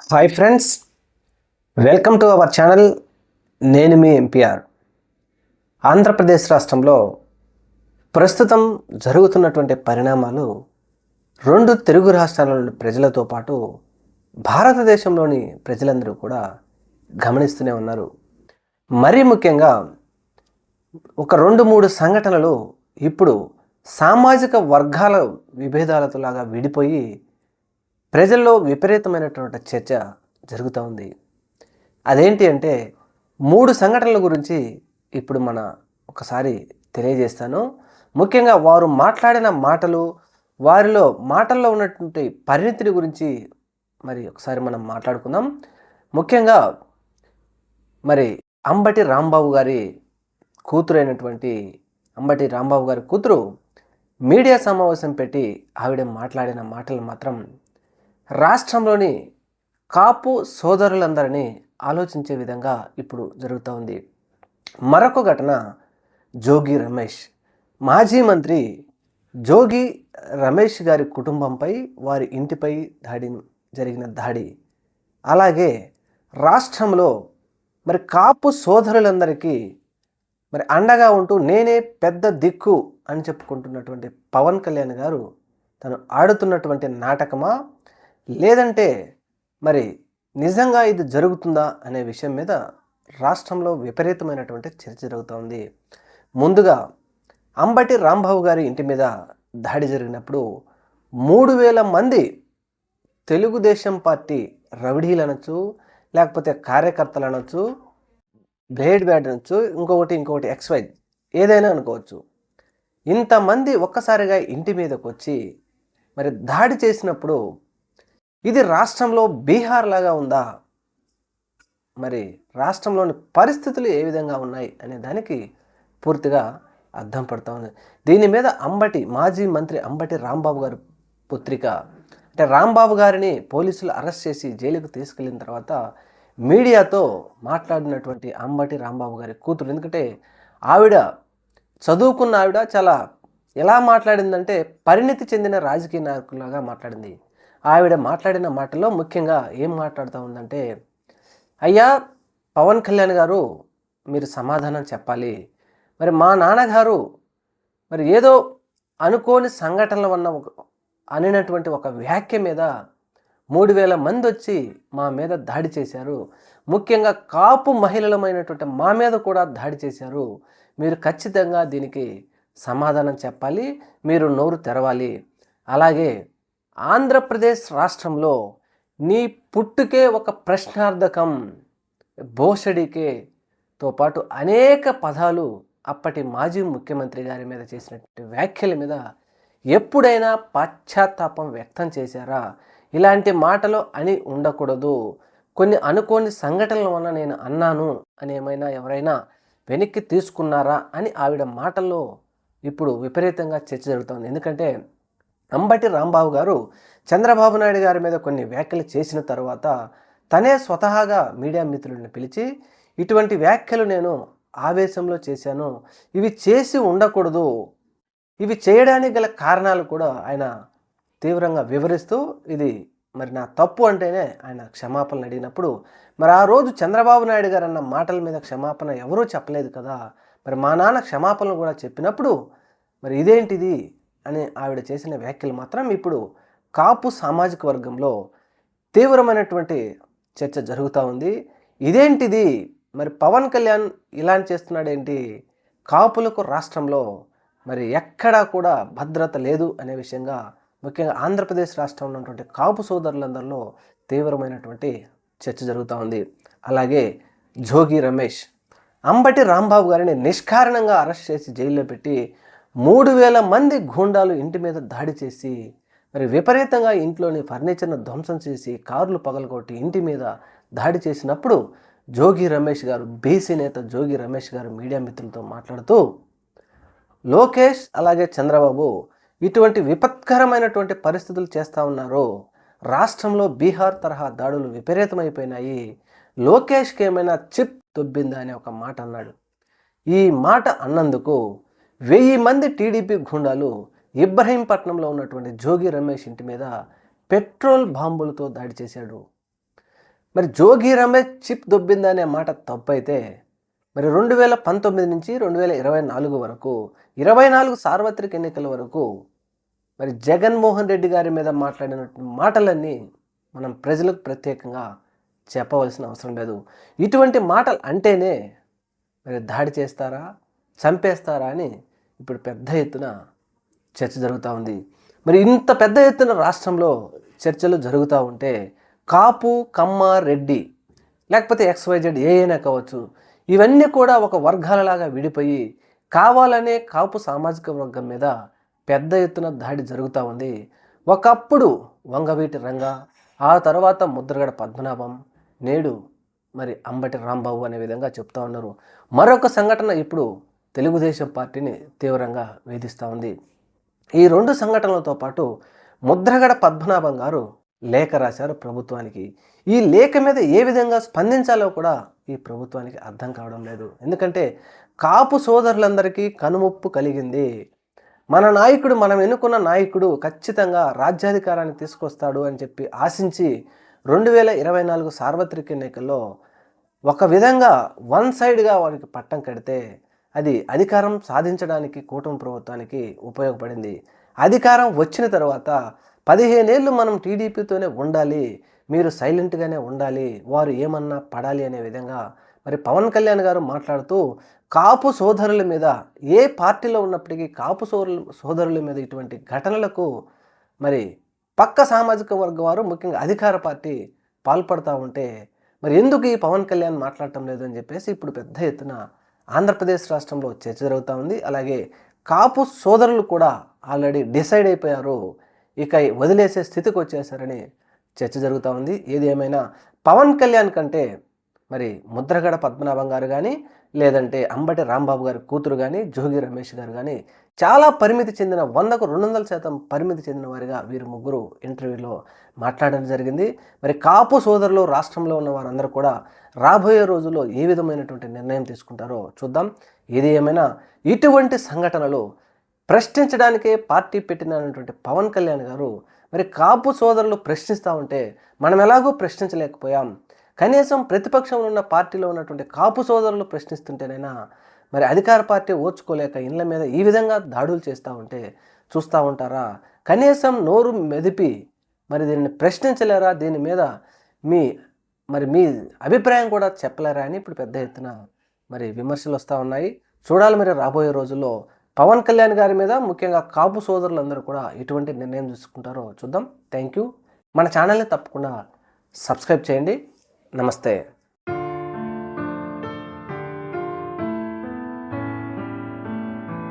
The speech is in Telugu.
Hi friends welcome to our channel నేను మీ ఎంపీఆర్ ఆంధ్రప్రదేశ్ రాష్ట్రంలో ప్రస్తుతం జరుగుతున్నటువంటి పరిణామాలు రెండు తెలుగు రాష్ట్రాలలోని ప్రజలతో పాటు భారతదేశంలోని ప్రజలందరూ కూడా గమనిస్తూనే ఉన్నారు. మరీ ముఖ్యంగా ఒక రెండు మూడు సంఘటనలు ఇప్పుడు సామాజిక వర్గాల విభేదాలతో లాగా విడిపోయి ప్రజల్లో విపరీతమైనటువంటి చర్చ జరుగుతూ ఉంది. అదేంటి అంటే మూడు సంఘటనల గురించి ఇప్పుడు మన ఒకసారి తెలియజేస్తాను. ముఖ్యంగా వారు మాట్లాడిన మాటలు వారిలో మాటల్లో ఉన్నటువంటి పరిణితిని గురించి మరి ఒకసారి మనం మాట్లాడుకుందాం. ముఖ్యంగా మరి అంబటి రాంబాబు గారి కూతురు అయినటువంటి అంబటి రాంబాబు గారి కూతురు మీడియా సమావేశం పెట్టి ఆవిడ మాట్లాడిన మాటలు మాత్రం రాష్ట్రంలోని కాపు సోదరులందరినీ ఆలోచించే విధంగా ఇప్పుడు జరుగుతూ ఉంది. మరొక ఘటన జోగి రమేష్. మాజీ మంత్రి జోగి రమేష్ గారి కుటుంబంపై వారి ఇంటిపై దాడి జరిగిన దాడి. అలాగే రాష్ట్రంలో మరి కాపు సోదరులందరికీ మరి అండగా ఉంటూ నేనే పెద్ద దిక్కు అని చెప్పుకుంటున్నటువంటి పవన్ కళ్యాణ్ గారు తను ఆడుతున్నటువంటి నాటకమా లేదంటే మరి నిజంగా ఇది జరుగుతుందా అనే విషయం మీద రాష్ట్రంలో విపరీతమైనటువంటి చర్చ జరుగుతోంది. ముందుగా అంబటి రాంబాబు గారి ఇంటి మీద దాడి జరిగినప్పుడు మూడు వేల మంది తెలుగుదేశం పార్టీ రౌడీలు అనొచ్చు లేకపోతే కార్యకర్తలు అనొచ్చు బ్లేడ్ బ్యాడ్ అనొచ్చు ఇంకొకటి ఇంకొకటి ఎక్స్వై ఏదైనా అనుకోవచ్చు. ఇంతమంది ఒక్కసారిగా ఇంటి మీదకి వచ్చి మరి దాడి చేసినప్పుడు ఇది రాష్ట్రంలో బీహార్ లాగా ఉందా? మరి రాష్ట్రంలోని పరిస్థితులు ఏ విధంగా ఉన్నాయి అనే దానికి పూర్తిగా అర్థం పడుతూ ఉంది. దీని మీద అంబటి మాజీ మంత్రి అంబటి రాంబాబు గారి పుత్రిక అంటే రాంబాబు గారిని పోలీసులు అరెస్ట్ చేసి జైలుకు తీసుకెళ్ళిన తర్వాత మీడియాతో మాట్లాడినటువంటి అంబటి రాంబాబు గారి కూతురు. ఎందుకంటే ఆవిడ చదువుకున్న ఆవిడ చాలా ఎలా మాట్లాడిందంటే పరిణితి చెందిన రాజకీయ నాయకులాగా మాట్లాడింది. ఆవిడ మాట్లాడిన మాటలో ముఖ్యంగా ఏం మాట్లాడుతూ ఉందంటే అయ్యా పవన్ కళ్యాణ్ గారు మీరు సమాధానం చెప్పాలి. మరి మా నాన్నగారు మరి ఏదో అనుకోని సంఘటనల వల్ల ఒక అనినటువంటి ఒక వ్యాఖ్య మీద మూడు వేల మంది వచ్చి మా మీద దాడి చేశారు. ముఖ్యంగా కాపు మహిళలమైనటువంటి మా మీద కూడా దాడి చేశారు. మీరు ఖచ్చితంగా దీనికి సమాధానం చెప్పాలి. మీరు నోరు తెరవాలి. అలాగే ఆంధ్రప్రదేశ్ రాష్ట్రంలో నీ పుట్టుకే ఒక ప్రశ్నార్థకం భోషడికేతో పాటు అనేక పదాలు అప్పటి మాజీ ముఖ్యమంత్రి గారి మీద చేసినటువంటి వ్యాఖ్యల మీద ఎప్పుడైనా పశ్చాత్తాపం వ్యక్తం చేశారా? ఇలాంటి మాటలు అని ఉండకూడదు. కొన్ని అనుకోని సంఘటనల వల్ల నేను అన్నాను అని ఏమైనా ఎవరైనా వెనక్కి తీసుకున్నారా అని ఆవిడ మాటల్లో ఇప్పుడు విపరీతంగా చర్చ జరుగుతుంది. ఎందుకంటే అంబటి రాంబాబు గారు చంద్రబాబు నాయుడు గారి మీద కొన్ని వ్యాఖ్యలు చేసిన తర్వాత తనే స్వతహాగా మీడియా మిత్రులను పిలిచి ఇటువంటి వ్యాఖ్యలు నేను ఆవేశంలో చేశాను. ఇవి చేసి ఉండకూడదు. ఇవి చేయడానికి గల కారణాలు కూడా ఆయన తీవ్రంగా వివరిస్తూ ఇది మరి నా తప్పు అంటేనే ఆయన క్షమాపణలు అడిగినప్పుడు మరి ఆ రోజు చంద్రబాబు నాయుడు గారు అన్న మాటల మీద క్షమాపణ ఎవరూ చెప్పలేదు కదా. మరి మా నాన్న క్షమాపణలు కూడా చెప్పినప్పుడు మరి ఇదేంటిది? అని ఆవిడ చేసిన వ్యాఖ్యలు మాత్రం ఇప్పుడు కాపు సామాజిక వర్గంలో తీవ్రమైనటువంటి చర్చ జరుగుతూ ఉంది. ఇదేంటిది? మరి పవన్ కళ్యాణ్ ఇలాంటి చేస్తున్నాడేంటి? కాపులకు రాష్ట్రంలో మరి ఎక్కడా కూడా భద్రత లేదు అనే విషయంగా ముఖ్యంగా ఆంధ్రప్రదేశ్ రాష్ట్రంలో ఉన్నటువంటి కాపు సోదరులందరిలో తీవ్రమైనటువంటి చర్చ జరుగుతూ ఉంది. అలాగే జోగి రమేష్ అంబటి రాంబాబు గారిని నిష్కారణంగా అరెస్ట్ చేసి జైల్లో పెట్టి మూడు వేల మంది గూండాలు ఇంటి మీద దాడి చేసి మరి విపరీతంగా ఇంట్లోని ఫర్నిచర్ను ధ్వంసం చేసి కార్లు పగలగొట్టి ఇంటి మీద దాడి చేసినప్పుడు జోగి రమేష్ గారు బీసీ నేత జోగి రమేష్ గారు మీడియా మిత్రులతో మాట్లాడుతూ లోకేష్ అలాగే చంద్రబాబు ఇటువంటి విపత్కరమైనటువంటి పరిస్థితులు చేస్తూ ఉన్నారు రాష్ట్రంలో బీహార్ తరహా దాడులు విపరీతమైపోయినాయి లోకేష్కి ఏమైనా చిప్ దొబ్బిందా అనే ఒక మాట అన్నాడు. ఈ మాట అన్నందుకు వెయ్యి మంది టీడీపీ గుండాలు ఇబ్రహీంపట్నంలో ఉన్నటువంటి జోగి రమేష్ ఇంటి మీద పెట్రోల్ బాంబులతో దాడి చేశాడు. మరి జోగి రమేష్ చిప్ దొబ్బిందనే మాట తప్పు అయితే మరి రెండు వేల పంతొమ్మిది నుంచి రెండు వేల ఇరవై నాలుగు వరకు ఇరవై నాలుగు సార్వత్రిక ఎన్నికల వరకు మరి జగన్మోహన్ రెడ్డి గారి మీద మాట్లాడిన మాటలన్నీ మనం ప్రజలకు ప్రత్యేకంగా చెప్పవలసిన అవసరం లేదు. ఇటువంటి మాటలు అంటేనే మరి దాడి చేస్తారా చంపేస్తారా అని ఇప్పుడు పెద్ద ఎత్తున చర్చ జరుగుతూ ఉంది. మరి ఇంత పెద్ద ఎత్తున రాష్ట్రంలో చర్చలు జరుగుతూ ఉంటే కాపు కమ్మ రెడ్డి లేకపోతే ఎక్స్వైజెడ్ ఏ అయినా కావచ్చు ఇవన్నీ కూడా ఒక వర్గాలలాగా విడిపోయి కావాలనే కాపు సామాజిక వర్గం మీద పెద్ద ఎత్తున దాడి జరుగుతూ ఉంది. ఒకప్పుడు వంగవీటి రంగ ఆ తర్వాత ముద్రగడ పద్మనాభం నేడు మరి అంబటి రాంబాబు అనే విధంగా చెప్తా ఉన్నారు. మరొక సంఘటన ఇప్పుడు తెలుగుదేశం పార్టీని తీవ్రంగా వేధిస్తూ ఉంది. ఈ రెండు సంఘటనలతో పాటు ముద్రగడ పద్మనాభం గారు లేఖ రాశారు ప్రభుత్వానికి. ఈ లేఖ మీద ఏ విధంగా స్పందించాలో కూడా ఈ ప్రభుత్వానికి అర్థం కావడం లేదు. ఎందుకంటే కాపు సోదరులందరికీ కనుముప్పు కలిగింది. మన నాయకుడు మనం ఎన్నుకున్న నాయకుడు ఖచ్చితంగా రాజ్యాధికారాన్ని తీసుకొస్తాడు అని చెప్పి ఆశించి రెండు వేల ఇరవై నాలుగు సార్వత్రిక ఎన్నికల్లో ఒక విధంగా వన్ సైడ్గా వారికి పట్టం కడితే అది అధికారం సాధించడానికి కూటమి ప్రభుత్వానికి ఉపయోగపడింది. అధికారం వచ్చిన తర్వాత పదిహేనేళ్ళు మనం టీడీపీతోనే ఉండాలి మీరు సైలెంట్గానే ఉండాలి వారు ఏమన్నా పడాలి అనే విధంగా మరి పవన్ కళ్యాణ్ గారు మాట్లాడుతూ కాపు సోదరుల మీద ఏ పార్టీలో ఉన్నప్పటికీ కాపు సోదరులు సోదరుల మీద ఇటువంటి ఘటనలకు మరి పక్క సామాజిక వర్గం వారు ముఖ్యంగా అధికార పార్టీ పాల్పడతా ఉంటే మరి ఎందుకు ఈ పవన్ కళ్యాణ్ మాట్లాడటం లేదు అని చెప్పేసి ఇప్పుడు పెద్ద ఎత్తున ఆంధ్రప్రదేశ్ రాష్ట్రంలో చర్చ జరుగుతూ ఉంది. అలాగే కాపు సోదరులు కూడా ఆల్రెడీ డిసైడ్ అయిపోయారు. ఇక వదిలేసే స్థితికి వచ్చేసారని చర్చ జరుగుతూ ఉంది. ఏది ఏమైనా పవన్ కళ్యాణ్ కంటే మరి ముద్రగడ పద్మనాభం గారు కానీ లేదంటే అంబటి రాంబాబు గారి కూతురు కానీ జోగి రమేష్ గారు కానీ చాలా పరిమితి చెందిన వందకు రెండు వందల శాతం పరిమితి చెందిన వారిగా వీరు ముగ్గురు ఇంటర్వ్యూలో మాట్లాడడం జరిగింది. మరి కాపు సోదరులు రాష్ట్రంలో ఉన్న వారందరూ కూడా రాబోయే రోజుల్లో ఏ విధమైనటువంటి నిర్ణయం తీసుకుంటారో చూద్దాం. ఏది ఏమైనా ఇటువంటి సంఘటనలు ప్రశ్నించడానికే పార్టీ పెట్టినటువంటి పవన్ కళ్యాణ్ గారు మరి కాపు సోదరులు ప్రశ్నిస్తూ ఉంటే మనం ఎలాగో ప్రశ్నించలేకపోయాం. కనీసం ప్రతిపక్షంలో ఉన్న పార్టీలో ఉన్నటువంటి కాపు సోదరులు ప్రశ్నిస్తుంటేనైనా మరి అధికార పార్టీ ఓర్చుకోలేక ఇండ్ల మీద ఈ విధంగా దాడులు చేస్తూ ఉంటే చూస్తూ ఉంటారా? కనీసం నోరు మెదిపి మరి దీన్ని ప్రశ్నించలేరా? దీని మీద మీ మరి మీ అభిప్రాయం కూడా చెప్పలేరా అని ఇప్పుడు పెద్ద ఎత్తున మరి విమర్శలు వస్తూ ఉన్నాయి. చూడాలి మరి రాబోయే రోజుల్లో పవన్ కళ్యాణ్ గారి మీద ముఖ్యంగా కాపు సోదరులందరూ కూడా ఎటువంటి నిర్ణయం తీసుకుంటారో చూద్దాం. థ్యాంక్ యూ మన ఛానల్ని తప్పకుండా సబ్స్క్రైబ్ చేయండి. नमस्ते।